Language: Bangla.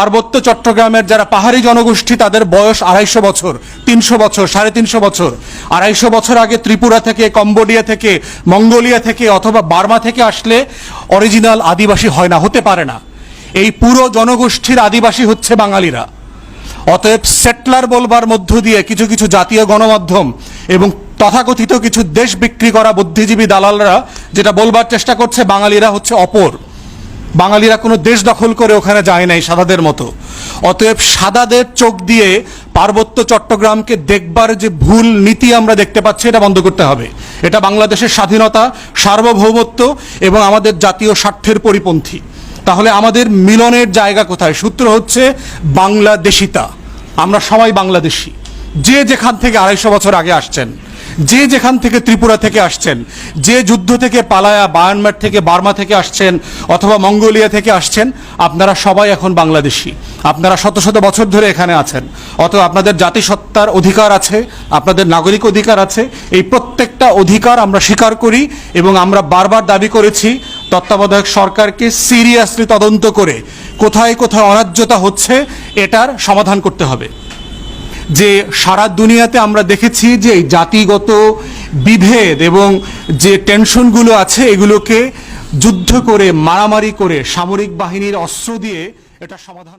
পার্বত্য চট্টগ্রামের যারা পাহাড়ি জনগোষ্ঠী, তাদের বয়স আড়াইশো বছর, তিনশো বছর, সাড়ে তিনশো বছর। আড়াইশো বছর আগে ত্রিপুরা থেকে, কম্বোডিয়া থেকে, মঙ্গোলিয়া থেকে অথবা বার্মা থেকে আসলে অরিজিনাল আদিবাসী হয় না, হতে পারে না। এই পুরো জনগোষ্ঠীর আদিবাসী হচ্ছে বাঙালিরা। অতএব সেটলার বলবার মধ্য দিয়ে কিছু কিছু জাতীয় গণমাধ্যম এবং তথাকথিত কিছু দেশ বিক্রি করা বুদ্ধিজীবী দালালরা যেটা বলবার চেষ্টা করছে, বাঙালিরা হচ্ছে অপর। বাঙালিরা কোনো দেশ দখল করে ওখানে যায় নাই সাদাদের মতো। অতএব সাদাদের চোখ দিয়ে পার্বত্য চট্টগ্রামকে দেখবার যে ভুল নীতি আমরা দেখতে পাচ্ছি, এটা বন্ধ করতে হবে। এটা বাংলাদেশের স্বাধীনতা, সার্বভৌমত্ব এবং আমাদের জাতীয় স্বার্থের পরিপন্থী। তাহলে আমাদের মিলনের জায়গা কোথায়? সূত্র হচ্ছে বাংলাদেশিতা। আমরা সবাই বাংলাদেশি। যে যেখান থেকে আড়াইশো বছর আগে আসছেন যে যেখান থেকে ত্রিপুরা থেকে আসছেন, যে যুদ্ধ থেকে পালায়া বায়ানমার থেকে বার্মা থেকে আসছেন অথবা মঙ্গোলিয়া থেকে আসছেন, আপনারা সবাই এখন বাংলাদেশি। আপনারা শত শত বছর ধরে এখানে আছেন। অত আপনাদের জাতিসত্তার অধিকার আছে, আপনাদের নাগরিক অধিকার আছে, এই প্রত্যেকটা অধিকার আমরা স্বীকার করি এবং আমরা বারবার দাবি করেছি, তত্ত্বাবধায়ক সরকারকে সিরিয়াসলি তদন্ত করে কোথায় কোথায় অরাজ্যতা হচ্ছে, এটার সমাধান করতে হবে। যে সারা দুনিয়াতে আমরা দেখেছি যে জাতিগত বিভেদ এবং যে টেনশনগুলো আছে, এগুলোকে যুদ্ধ করে, মারামারি করে সামরিক বাহিনীর অস্ত্র দিয়ে এটা সমাধান